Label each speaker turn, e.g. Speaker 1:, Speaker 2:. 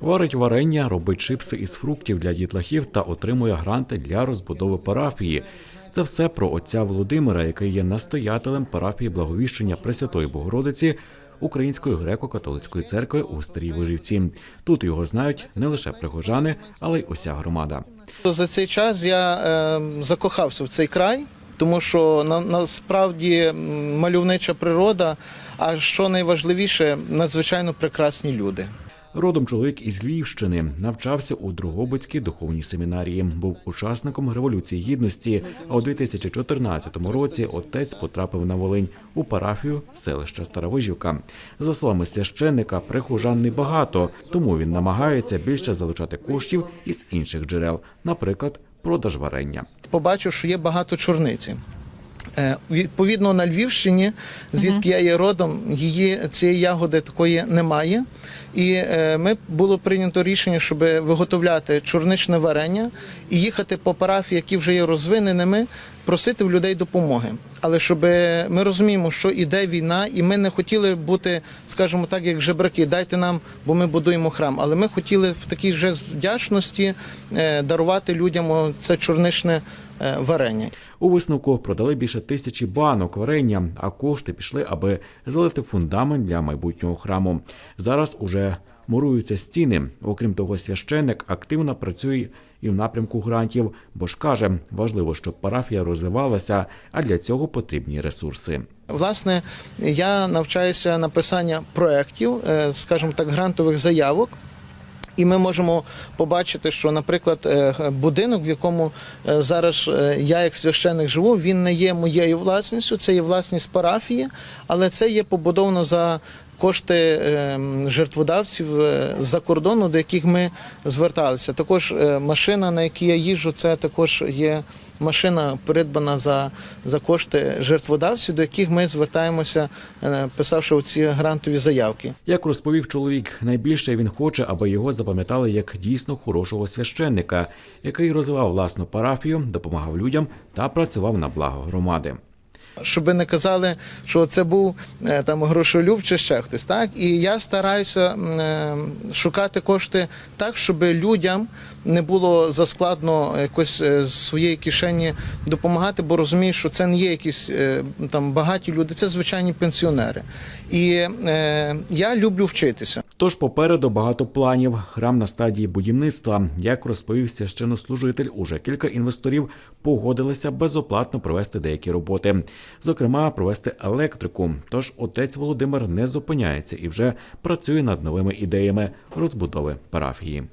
Speaker 1: Варить варення, робить чипси із фруктів для дітлахів та отримує гранти для розбудови парафії. Це все про отця Володимира, який є настоятелем парафії благовіщення Пресвятої Богородиці Української греко-католицької церкви у Старій Вижівці. Тут його знають не лише прихожани, але й уся громада.
Speaker 2: За цей час я е, закохався в цей край, тому що на, насправді мальовнича природа, а що найважливіше, надзвичайно прекрасні люди.
Speaker 1: Родом чоловік із Львівщини навчався у Дрогобицькій духовній семінарії. Був учасником революції гідності. А у 2014 році отець потрапив на Волинь у парафію селища Старовижівка. За словами священника, прихожан небагато, тому він намагається більше залучати коштів із інших джерел, наприклад, продаж варення.
Speaker 2: Побачив, що є багато чорниці. Е, Відповідно, на Львівщині, звідки я є родом, її цієї ягоди такої немає. І е, ми було прийнято рішення, щоб виготовляти чорничне варення і їхати по парафії, які вже є розвиненими, просити в людей допомоги. Але щоб ми розуміємо, що іде війна, і ми не хотіли бути, скажімо так, як жебраки, дайте нам, бо ми будуємо храм. Але ми хотіли в такій же вдячності е, дарувати людям це чорничне е, варення.
Speaker 1: У висновку продали більше тисячі банок варення, а кошти пішли, аби залити фундамент для майбутнього храму. Зараз уже муруються стіни. Окрім того, священник активно працює і в напрямку грантів, бо ж каже, важливо, щоб парафія розвивалася, а для цього потрібні ресурси.
Speaker 2: Власне, я навчаюся написання проєктів, е, скажімо так, грантових заявок. І ми можемо побачити, що, наприклад, е, будинок, в якому е, зараз я як священник живу, він не є моєю власністю, це є власність парафії, але це є побудовано за кошти е, жертводавців е, з-за кордону, до яких ми зверталися. Також е, машина, на якій я їжджу, це також є машина придбана за, за кошти жертводавців, до яких ми звертаємося, писавши ці грантові заявки.
Speaker 1: Як розповів чоловік, найбільше він хоче, аби його запам'ятали як дійсно хорошого священника, який розвивав власну парафію, допомагав людям та працював на благо громади.
Speaker 2: Щоб не казали, що це був е, там грошолюб чи ще хтось. Так і я стараюся е, шукати кошти так, щоб людям не було заскладно якось е, з своєї кишені допомагати, бо розумію, що це не є якісь там багаті люди, це звичайні пенсіонери. І я люблю вчитися.
Speaker 1: Тож попереду багато планів. Храм на стадії будівництва. Як розповів священнослужитель, уже кілька інвесторів погодилися безоплатно провести деякі роботи, зокрема провести електрику. Тож отець Володимир не зупиняється і вже працює над новими ідеями розбудови парафії.